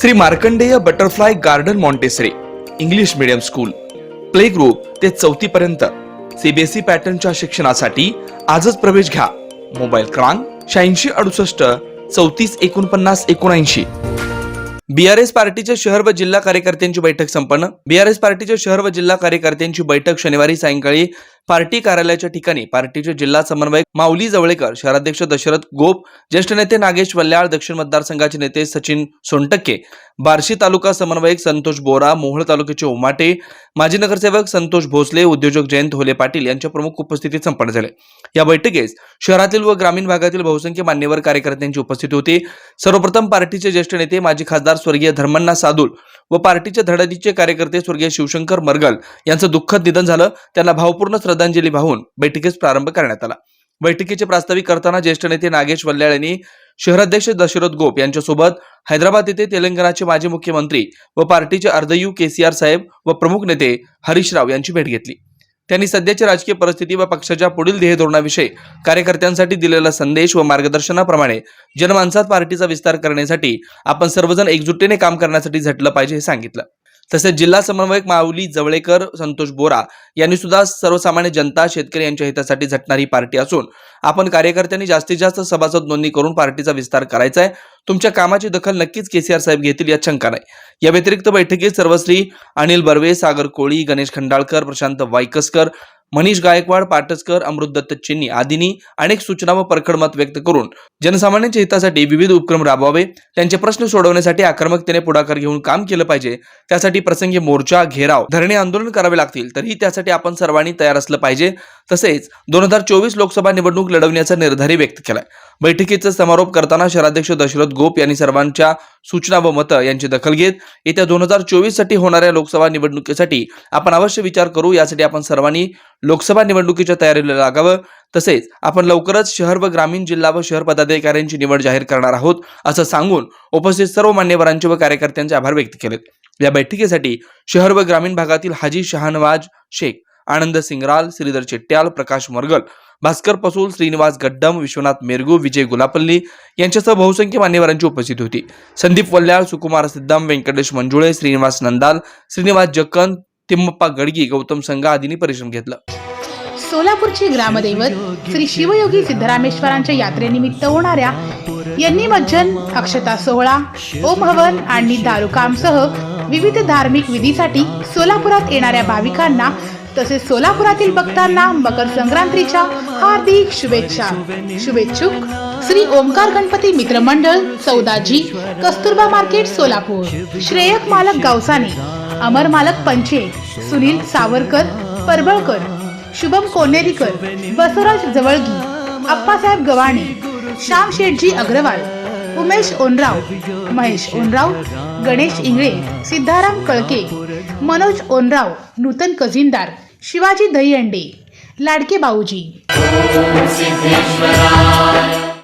Shri Markandeya butterfly garden Montessori English medium school. Play group ते चौथी पर्यंत. CBSE पॅटर्नच्या शिक्षणासाठी आजच प्रवेश घ्या. मोबाईल क्रमांक शहाऐंशी अडुसष्ट चौतीस एकोणपन्नास एकोणऐंशी. बीआरएस पार्टीच्या शहर व जिल्हा कार्यकर्त्यांची बैठक संपन्न. बीआरएस पार्टीच्या शहर व जिल्हा कार्यकर्त्यांची बैठक शनिवारी सायंकाळी पार्टी कार्यालयाच्या ठिकाणी पार्टीचे जिल्हा समन्वयक माऊली जवळेकर शहराध्यक्ष दशरथ गोप ज्येष्ठ नेते नागेश वल्ल्याळ दक्षिण मतदारसंघाचे नेते सचिन सोनटक्के बार्शी तालुका समन्वयक संतोष बोरा मोहोळ तालुक्याचे उमाटे माजी नगरसेवक संतोष भोसले उद्योजक जयंत होले पाटील यांच्या प्रमुख उपस्थितीत संपन्न झाले. या बैठकीस शहरातील व ग्रामीण भागातील बहुसंख्य मान्यवर कार्यकर्त्यांची उपस्थिती होती. सर्वप्रथम पार्टीचे ज्येष्ठ नेते माजी खासदार स्वर्गीय धर्मांना सादुल व पार्टीचे धडाडीचे कार्यकर्ते स्वर्गीय शिवशंकर मरगल यांचं दुःखद निधन झालं. त्यांना भावपूर्ण श्रद्धांजली वाहून बैठकीस प्रारंभ करण्यात आला. बैठकीचे प्रास्ताविक करताना ज्येष्ठ नेते नागेश वल्ल्याळ यांनी शहराध्यक्ष दशरथ गोप यांच्यासोबत हैदराबाद येथे तेलंगणाचे माजी मुख्यमंत्री व पार्टीचे अर्धयू केसीआर साहेब व प्रमुख नेते हरीश राव यांची भेट घेतली. त्यांनी सध्याची राजकीय परिस्थिती व पक्षाच्या पुढील ध्येय धोरणाविषयी कार्यकर्त्यांसाठी दिलेला संदेश व मार्गदर्शनाप्रमाणे जनमानसात पार्टीचा विस्तार करण्यासाठी आपण सर्वजण एकजुटीने काम करण्यासाठी झटलं पाहिजे हे सांगितलं. तसेच जिल्हा समन्वयक माऊली जवळेकर संतोष बोरा यांनी सुद्धा सर्वसामान्य जनता शेतकरी यांच्या हितासाठी झटणारी पार्टी असून आपण कार्यकर्त्यांनी जास्तीत जास्त सभासद नोंदणी करून पार्टीचा विस्तार करायचा आहे. तुमच्या कामाची दखल नक्कीच केसीआर साहेब घेतील यात शंका नाही. या व्यतिरिक्त बैठकीत सर्वश्री अनिल बर्वे सागर कोळी गणेश खंडाळकर प्रशांत वायकसकर मनीष गायकवाड पाटसकर अमृतदत्त चिन्नी आदींनी अनेक सूचना व परखड मत व्यक्त करून जनसामान्यांच्या हितासाठी विविध उपक्रम राबवावे त्यांचे प्रश्न सोडवण्यासाठी आक्रमकतेने पुढाकार घेऊन काम केलं पाहिजे. त्यासाठी प्रसंगी मोर्चा घेराव धरणे आंदोलन करावे लागतील. तरीही त्यासाठी आपण सर्वांनी तयार असलं पाहिजे. तसेच दोन हजार चोवीस लोकसभा निवडणूक लढवण्याचा निर्धारही व्यक्त केलाय. बैठकीचा समारोप करताना शहराध्यक्ष दशरथ गोप यांनी सर्वांच्या सूचना व मतं यांची दखल घेत येत्या दोन हजार चोवीससाठी होणाऱ्या लोकसभा निवडणुकीसाठी आपण अवश्य विचार करू यासाठी आपण सर्वांनी लोकसभा निवडणुकीच्या तयारीला लागावं. तसेच आपण लवकरच शहर व ग्रामीण जिल्हा व शहर पदाधिकाऱ्यांची निवड जाहीर करणार आहोत असं सांगून उपस्थित सर्व मान्यवरांचे व कार्यकर्त्यांचे आभार व्यक्त केलेत. या बैठकीसाठी शहर व ग्रामीण भागातील हाजी शहानवाज शेख आनंद सिंगराल श्रीधर चिट्ट्याल प्रकाश मरगल भास्कर पसूल श्रीनिवास गड्डम विश्वनाथ मेरगू विजय गुलापल्ली यांच्यासह बहुसंख्य मान्यवरांची उपस्थिती होती. संदीप वल्याळ सुकुमार सिद्धम व्यंकटेश मंजुळे श्रीनिवास नंदाल श्रीनिवास जक्कन तिम्मप्पा गडगी गौतम संघा आदींनी परिश्रम घेतला. सोलापूरचे ग्रामदैवत श्री शिवयोगी सिद्धरामेश्वरांच्या यात्रेनिमित्त होणाऱ्या यांनी मज्जन अक्षता सोहळा ओम हवन आणि दारुकामसह विविध धार्मिक विधीसाठी सोलापुरात येणाऱ्या भाविकांना तसेच सोलापुरातील भक्तांना मकर संक्रांतीच्या हार्दिक शुभेच्छा. शुभेच्छुक श्री ओमकार गणपती मित्र मंडळ चौदाजी कस्तुरबा मार्केट सोलापूर. श्रेयक मालक गावसाने अमर मालक पंचे सुनील सावरकर परबळकर शुभम कोनेरीकर बसवराज जवळगी अप्पासाहेब गव्हाणे श्याम शेठजी अग्रवाल उमेश ओनराव महेश ओनराव गणेश इंगळे सिद्धाराम कळके मनोज ओनराव नूतन कझिनदार शिवाजी दहीहंडे लाडके बाऊजी.